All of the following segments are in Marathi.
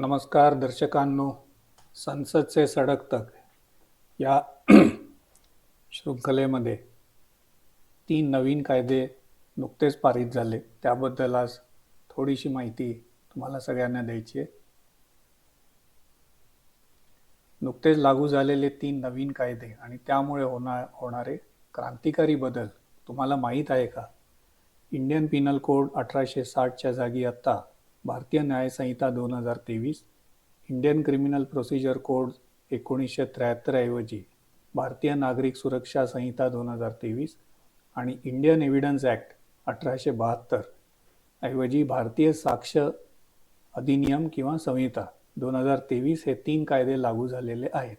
नमस्कार दर्शकांनो संसदचे सडकतक सडक तक या शृंखलेमध्ये तीन नवीन कायदे नुकतेच पारित झाले. त्याबद्दल आज थोडीशी माहिती तुम्हाला सगळ्यांना द्यायची आहे. नुकतेच लागू झालेले तीन नवीन कायदे आणि त्यामुळे होणार होणारे क्रांतिकारी बदल तुम्हाला माहीत आहे का? इंडियन पिनल कोड अठराशे साठच्या जागी आत्ता भारतीय न्यायसंहिता दोन हजार तेवीस इंडियन क्रिमिनल प्रोसिजर कोड एकोणीसशे त्र्याहत्तरऐवजी भारतीय नागरिक सुरक्षा संहिता दोन हजार तेवीस आणि इंडियन एव्हिडन्स ॲक्ट अठराशे बहात्तर ऐवजी भारतीय साक्ष अधिनियम किंवा संहिता दोन हजार तेवीस हे तीन कायदे लागू झालेले आहेत.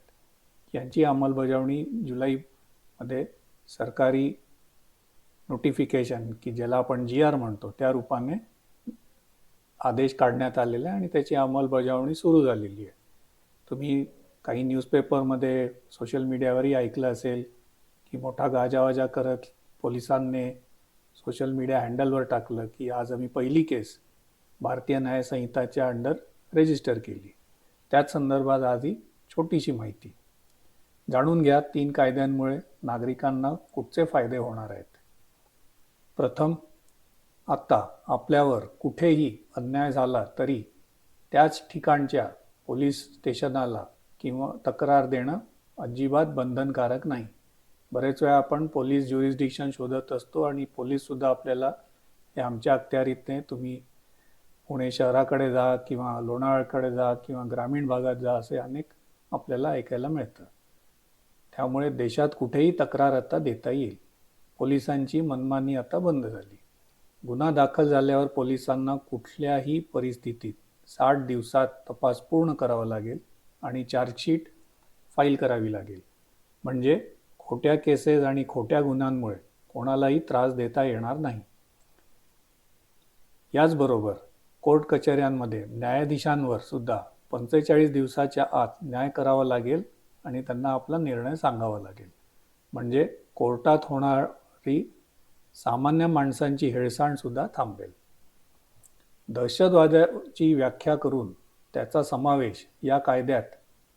यांची अंमलबजावणी जुलैमध्ये सरकारी नोटिफिकेशन की ज्याला आपण जी आर म्हणतो त्या रूपाने आदेश काढण्यात आलेले आहे आणि त्याची अंमलबजावणी सुरू झालेली आहे. तुम्ही काही न्यूजपेपरमध्ये सोशल मीडियावरही ऐकलं असेल की मोठा गाजावाजा करत पोलिसांनी सोशल मीडिया हँडलवर टाकलं की आज आम्ही पहिली केस भारतीय न्यायसंहिताच्या अंडर रजिस्टर केली. त्याच संदर्भात आज ही छोटीशी माहिती. जाणून घ्या तीन कायद्यांमुळे नागरिकांना कुठचे फायदे होणार आहेत. प्रथम आत्ता आपल्यावर कुठेही अन्याय झाला तरी त्याच ठिकाणच्या पोलीस स्टेशनाला किंवा तक्रार देणं अजिबात बंधनकारक नाही. बरेच वेळा आपण पोलीस ज्युरिस्डिक्शन शोधत असतो आणि पोलीससुद्धा आपल्याला हे आमच्या अखत्यारीतने तुम्ही पुणे शहराकडे जा किंवा लोणावळ्याकडे जा किंवा ग्रामीण भागात जा असे अनेक आपल्याला ऐकायला मिळतं. त्यामुळे देशात कुठेही तक्रार आता देता येईल. पोलिसांची मनमानी आता बंद झाली. गुन्हा दाखल झाल्यावर पोलिसांना कुठल्याही परिस्थितीत साठ दिवसात तपास पूर्ण करावा लागेल आणि चार्जशीट फाईल करावी लागेल. म्हणजे खोट्या केसेस आणि खोट्या गुन्ह्यांमुळे कोणालाही त्रास देता येणार नाही. याचबरोबर कोर्ट कचेऱ्यांमध्ये न्यायाधीशांवर सुद्धा पंचेचाळीस दिवसाच्या आत न्याय करावा लागेल आणि त्यांना आपला निर्णय सांगावा लागेल. म्हणजे कोर्टात होणारी सामान्य माणसांची हेळसांडसुद्धा थांबेल दहशतवादाची व्याख्या करून त्याचा समावेश या कायद्यात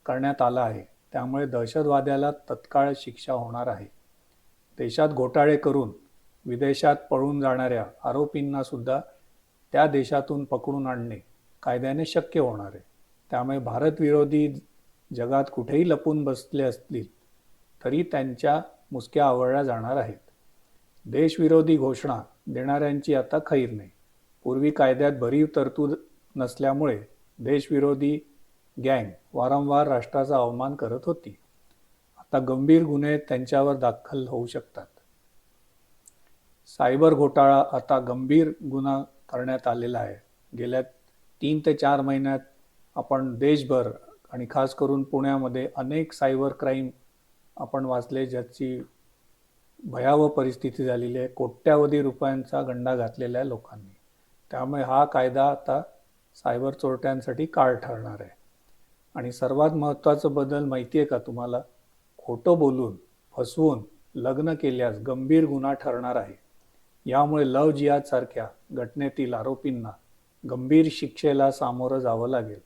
करण्यात आला आहे. त्यामुळे दहशतवाद्याला तत्काळ शिक्षा होणार आहे. देशात घोटाळे करून विदेशात पळून जाणाऱ्या आरोपींना सुद्धा त्या देशातून पकडून आणणे कायद्याने शक्य होणार आहे. त्यामुळे भारतविरोधी जगात कुठेही लपून बसले असतील तरी त्यांच्या मुसक्या आवळल्या जाणार आहेत. देशविरोधी घोषणा देणाऱ्यांची आता खैर नाही. पूर्वी कायद्यात भरीव तरतूद नसल्यामुळे देशविरोधी गँग वारंवार राष्ट्राचा अवमान करत होती. आता गंभीर गुन्हे त्यांच्यावर दाखल होऊ शकतात. सायबर घोटाळा आता गंभीर गुन्हा करण्यात आलेला आहे. गेल्या तीन ते चार महिन्यात आपण देशभर आणि खास करून पुण्यामध्ये अनेक सायबर क्राईम आपण वाचले ज्याची भयावह परिस्थिती झालेली आहे. कोट्यावधी रुपयांचा गंडा घातलेला आहे लोकांनी. त्यामुळे हा कायदा आता सायबर चोरट्यांसाठी काळ ठरणार आहे. आणि सर्वात महत्त्वाचं बदल माहिती आहे का तुम्हाला? खोटं बोलून फसवून लग्न केल्यास गंभीर गुन्हा ठरणार आहे. यामुळे लव जियादसारख्या घटनेतील आरोपींना गंभीर शिक्षेला सामोरं जावं लागेल.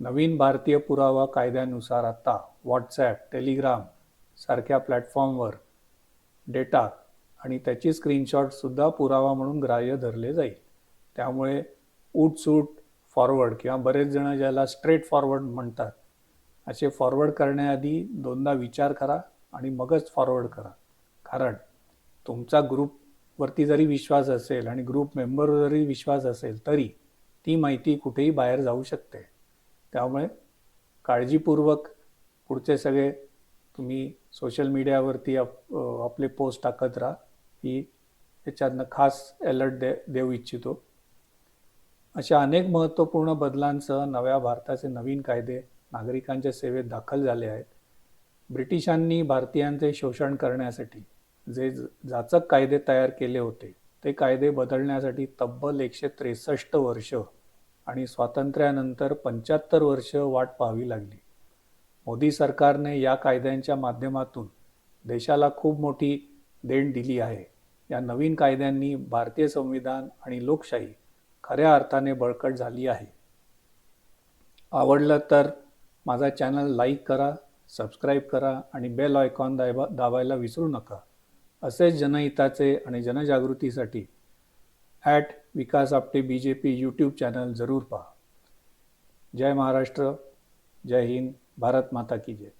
नवीन भारतीय पुरावा कायद्यानुसार आता व्हॉट्सॲप टेलिग्राम सारख्या प्लॅटफॉर्मवर डेटा आणि त्याची स्क्रीनशॉटसुद्धा पुरावा म्हणून ग्राह्य धरले जाईल. त्यामुळे उठसूट फॉरवर्ड किंवा बरेच जण ज्याला स्ट्रेट फॉरवर्ड म्हणतात असे फॉरवर्ड करण्याआधी दोनदा विचार करा आणि मगच फॉरवर्ड करा. कारण तुमचा ग्रुपवरती जरी विश्वास असेल आणि ग्रुप मेंबरवर जरी विश्वास असेल तरी ती माहिती कुठेही बाहेर जाऊ शकते. त्यामुळे काळजीपूर्वक पुढचे सगळे तुम्ही सोशल मीडियावरती आपले पोस्ट टाकत राहा. ही याच्यातनं खास अलर्ट दे देऊ इच्छितो. अशा अनेक महत्त्वपूर्ण बदलांसह नव्या भारताचे नवीन कायदे नागरिकांच्या सेवेत दाखल झाले आहेत. ब्रिटिशांनी भारतीयांचे शोषण करण्यासाठी जे जाचक कायदे तयार केले होते ते कायदे बदलण्यासाठी तब्बल एकशे त्रेसष्ट वर्ष आणि स्वातंत्र्यानंतर पंच्याहत्तर वर्ष वाट पाहावी लागली. मोदी सरकारने या कायद्यांच्या माध्यमातून देशाला खूप मोठी देण दिली आहे. या नवीन कायद्यांनी भारतीय संविधान आणि लोकशाही खऱ्या अर्थाने बळकट झाली आहे. आवडलं तर माझा चॅनल लाईक करा सबस्क्राईब करा आणि बेल आयकॉन दाबा दाबायला विसरू नका. असेच जनहिताचे आणि जनजागृतीसाठी at Vikas Apte B J P YouTube channel जरूर पहा. जय महाराष्ट्र जय हिंद. भारत माता की जय।